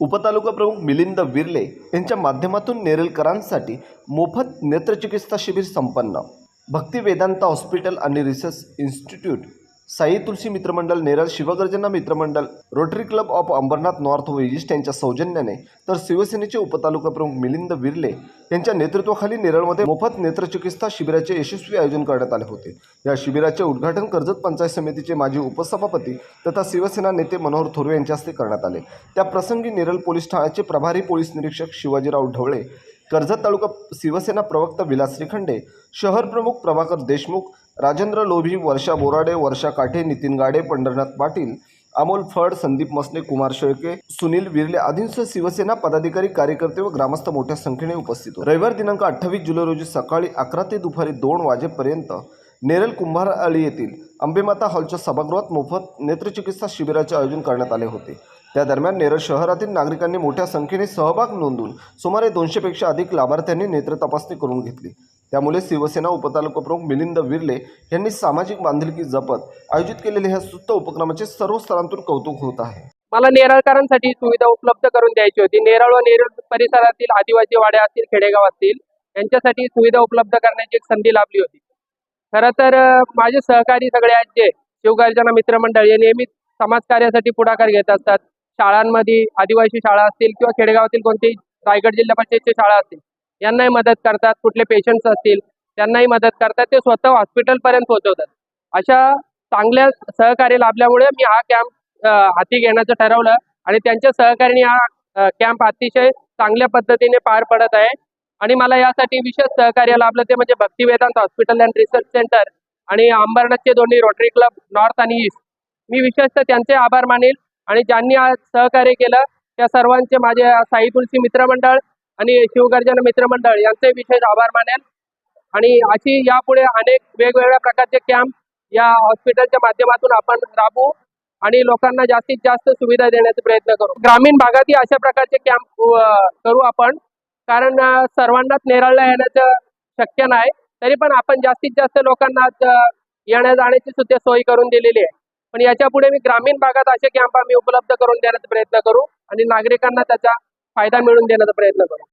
उपतालुका प्रमुख मिलिंद विर्ले यांच्या माध्यमातून नेरलकरांसाठी मोफत नेत्रचिकित्सा शिबिर संपन्न. भक्ती वेदांत हॉस्पिटल आणि रिसर्च इन्स्टिट्यूट साई तुलसी मित्रमंडळ नेरळ शिवगर्जना मित्रमंडळ Rotary club of Ambernath north व ईस्ट यांच्या सौजन्याने तर शिवसेनेचे उपतालुका प्रमुख मिलिंद विर्ले यांच्या नेतृत्वाखाली नेरळमध्ये मोफत नेत्रचिकित्सा शिबिराचे यशस्वी आयोजन करण्यात आले होते. या शिबिराचे उद्घाटन कर्जत पंचायत समितीचे माजी उपसभापती तथा शिवसेना नेते मनोहर थोरवे यांच्या हस्ते करण्यात आले. त्या प्रसंगी नेरळ पोलीस ठाण्याचे प्रभारी पोलीस निरीक्षक शिवाजीराव ढवळे कर्जत तालुका शिवसेना प्रवक्ता विलास श्रीखंडे शहर प्रमुख प्रभाकर देशमुख राजेंद्र लोभी वर्षा बोराडे वर्षा काठे नितीन गाडे पंढरनाथ पाटील अमोल फड संदीप मसने कुमार शेळके सुनील विरले आदींसह शिवसेना पदाधिकारी कार्यकर्ते व ग्रामस्थ मोठ्या संख्येने उपस्थित होते. रविवार दिनांक अठ्ठावीस जुलै रोजी सकाळी अकरा ते दुपारी दोन वाजेपर्यंत नेरल कुंभारआळी येथील अंबेमाता हॉलच्या सभागृहात मोफत नेत्रचिकित्सा शिबिराचे आयोजन करण्यात आले होते. त्या दरम्यान नेरळ शहरातील नागरिकांनी मोठ्या संख्येने सहभाग नोंदवून सुमारे दोनशेपेक्षा अधिक लाभार्थ्यांनी नेत्र तपासणी करून घेतली. त्यामुळे शिवसेना उपतालुकाप्रमुख मिलिंद विर्ले यांनी सामाजिक बांधिलकी जपत आयोजित केलेल्या ह्या सुस्त उपक्रमाचे सर्व स्तरांतून कौतुक होत आहे. मला नेरळकरांसाठी सुविधा उपलब्ध करून द्यायची होती. नेरळ व नेरळ परिसरातील आदिवासी वाड्या असतील खेडेगाव असतील यांच्यासाठी सुविधा उपलब्ध करण्याची एक संधी लाभली होती. खरं तर माझे सहकारी सगळे आहेत जे शिवगर्जना मित्रमंडळ हे नेहमी समाजकार्यासाठी पुढाकार घेत असतात. शाळांमध्ये आदिवासी शाळा असतील किंवा खेडेगावातील कोणतीही रायगड जिल्हा परिषदची शाळा असतील. यांनाही मदत करतात. कुठले पेशंट्स असतील त्यांनाही मदत करतात. ते स्वतः हॉस्पिटलपर्यंत पोहोचवतात. अशा चांगल्या सहकार्य लाभल्यामुळे मी हा कॅम्प हाती घेण्याचं ठरवलं आणि त्यांच्या सहकार्याने हा कॅम्प अतिशय चांगल्या पद्धतीने पार पडत आहे. आणि मला यासाठी विशेष सहकार्य लाभलं ते म्हणजे Bhakti Vedanta hospital and research centre आणि अंबरनाथचे दोन्ही रोटरी क्लब नॉर्थ आणि ईस्ट मी विशेषतः त्यांचे आभार मानेल आणि ज्यांनी आज सहकार्य केलं त्या सर्वांचे माझे साई तुलसी मित्रमंडळ आणि शिवगर्जन मित्रमंडळ यांचे विशेष आभार मानेल आणि अशी यापुढे अनेक वेगवेगळ्या प्रकारचे कॅम्प या हॉस्पिटलच्या माध्यमातून आपण राबवू आणि लोकांना जास्तीत जास्त सुविधा देण्याचा प्रयत्न करू. ग्रामीण भागातही अशा प्रकारचे कॅम्प करू आपण. कारण सर्वांनाच नेरळला येण्याचं शक्य नाही. तरी पण आपण जास्तीत जास्त लोकांना येण्या जाण्याची सुद्धा सोय करून दिलेली आहे. पण याच्यापुढे मी ग्रामीण भागात असे कॅम्प आम्ही उपलब्ध करून देण्याचा प्रयत्न करू आणि नागरिकांना त्याचा फायदा मिळवून देण्याचा प्रयत्न करू.